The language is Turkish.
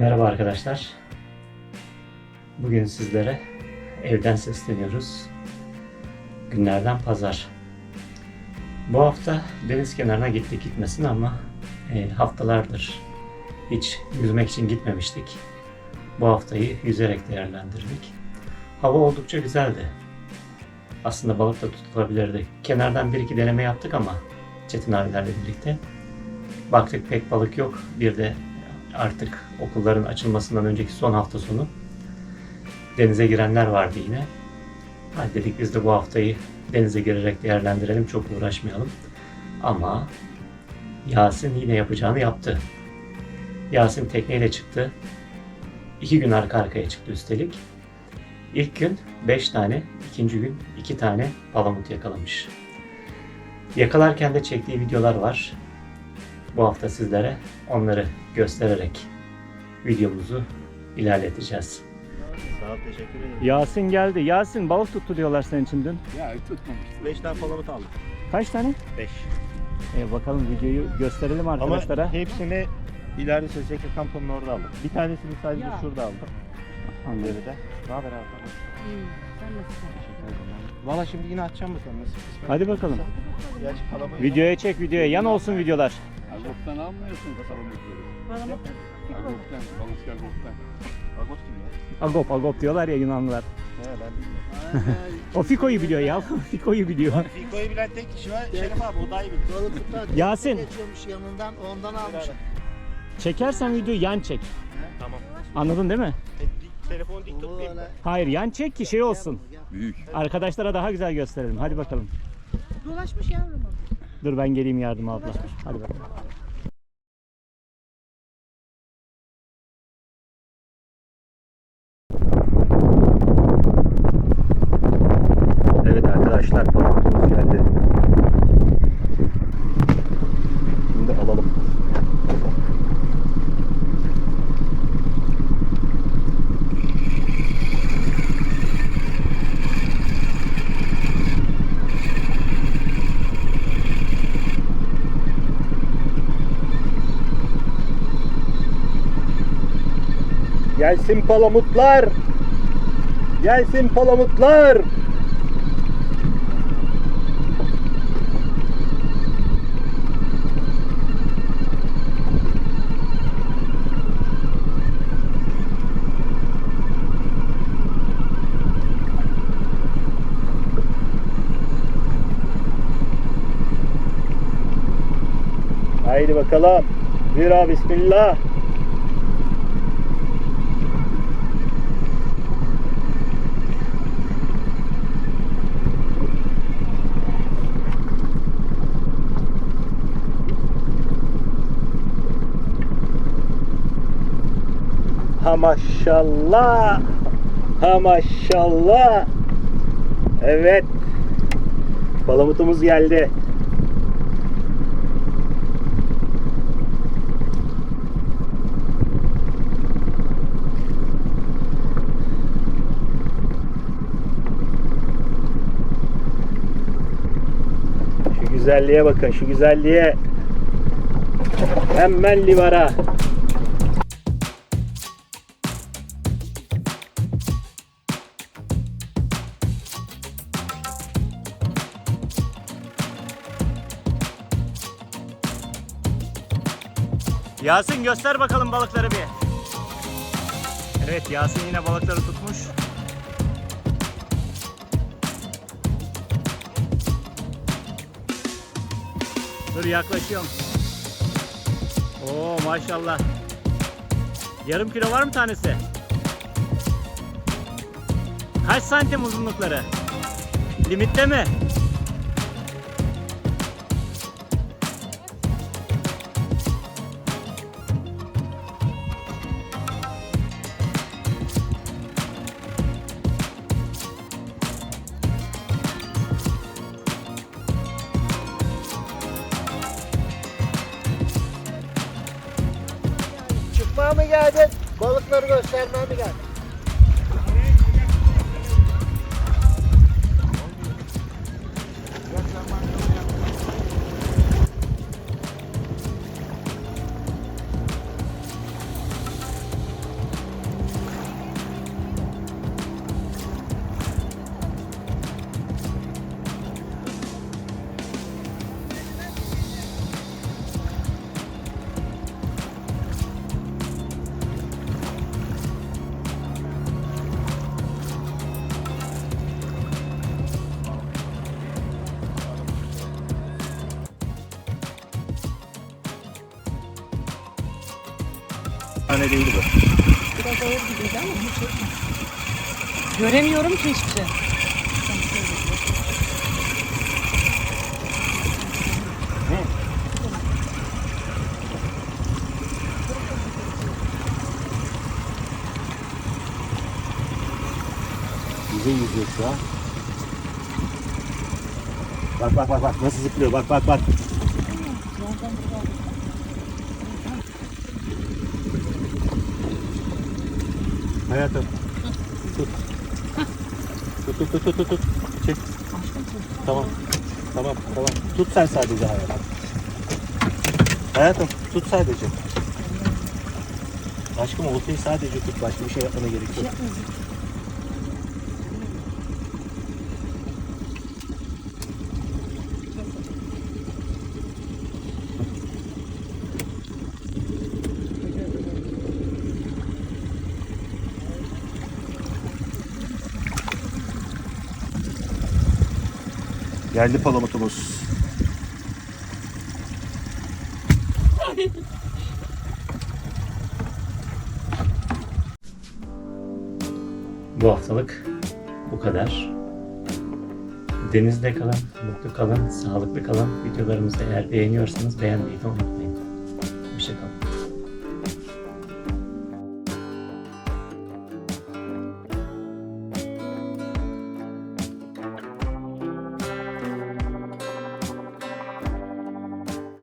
Merhaba arkadaşlar. Bugün sizlere evden sesleniyoruz. Günlerden pazar. Bu hafta deniz kenarına gittik gitmesin ama e, haftalardır hiç yüzmek için gitmemiştik. Bu haftayı yüzerek değerlendirdik. Hava oldukça güzeldi. Aslında balık da tutulabilirdi. Kenardan bir iki deneme yaptık ama Çetin abilerle birlikte. Baktık pek balık yok. Bir de artık okulların açılmasından önceki son hafta sonu denize girenler vardı yine. Hadi dedik biz de bu haftayı denize girerek değerlendirelim, çok uğraşmayalım. Ama Yasin yine yapacağını yaptı. Yasin tekneyle çıktı. İki gün arka arkaya çıktı üstelik. İlk gün 5 tane, ikinci gün 2 tane palamut yakalamış. Yakalarken de çektiği videolar var. Bu hafta sizlere onları göstererek videomuzu ilerleteceğiz. Sağ ol teşekkür ederim. Yasin geldi. Yasin balık tuttu diyorlar senin için dün. Ya tutmamıştım. 5 tane palamut aldım. Kaç tane? 5. E, bakalım videoyu gösterelim arkadaşlara. Ama hepsini ileride Sözcük'e kamponun orada aldım. Bir tanesini sadece Ya. şurada aldım. Anladım. Geride. Ne haber abi? İyi. Sen nasılsın? Valla şimdi yine açacağım bakalım nasıl kısmet. Hadi bakalım. Gerçi. Videoya çek videoya. Yan olsun videolar. Agop'tan almıyorsun palamutları. Palamut. Agop'tan, balık Agop'tan. Agos kim ya? Agop agop diyorlar ya Yunanlılar. He ben bilmiyorum. O Fiko'yu biliyor ya. Fiko'yu biliyor. Fiko'yu bilen tek kişi var. Şerif abi o daha iyi bilir. Balıklar Yasin. geçiyormuş yanından ondan almış. Çekersen videoyu yan çek. Tamam. Anladın değil mi? E, dik- telefonu dik tutmayayım. Hayır yan çek ki şey olsun. Büyük. Arkadaşlara daha güzel gösterelim. Hadi bakalım. Dolaşmış yavrum. Dur ben geleyim yardım abla. Hadi bakalım. Evet arkadaşlar palamutumuz geldi. Şimdi alalım. Gelsin palamutlar. Gelsin palamutlar. Haydi bakalım. Bira bismillah. Maşallah. Ha maşallah. Evet. Palamutumuz geldi. Şu güzelliğe bakın, şu güzelliğe. Hemen livara. Yasin göster bakalım balıkları bir. Evet Yasin yine balıkları tutmuş. Dur yaklaşıyorum. Oo maşallah. Yarım kilo var mı tanesi? Kaç santim uzunlukları? Limitte mi? Mı geldin? Balıkları göstermeye mi geldin? Tane değil bu. Biraz ağır gibiydi ama bu çok Göremiyorum ki hiçbir şey. Bize yüzüyor şu an. Bak bak bak bak nasıl zıplıyor bak bak bak. Hayatım. Tut. Tut tut tut tut tut. tut. Çek. Tamam. Tamam tamam. Tut sen sadece hayatım. Hayatım tut sadece. Aşkım oltayı sadece tut. Başka bir şey yapmana gerek yok. Geldi palamutumuz. Bu haftalık bu kadar. Denizde kalın, mutlu kalın, sağlıklı kalın. Videolarımızı eğer beğeniyorsanız beğenmeyi de unutmayın.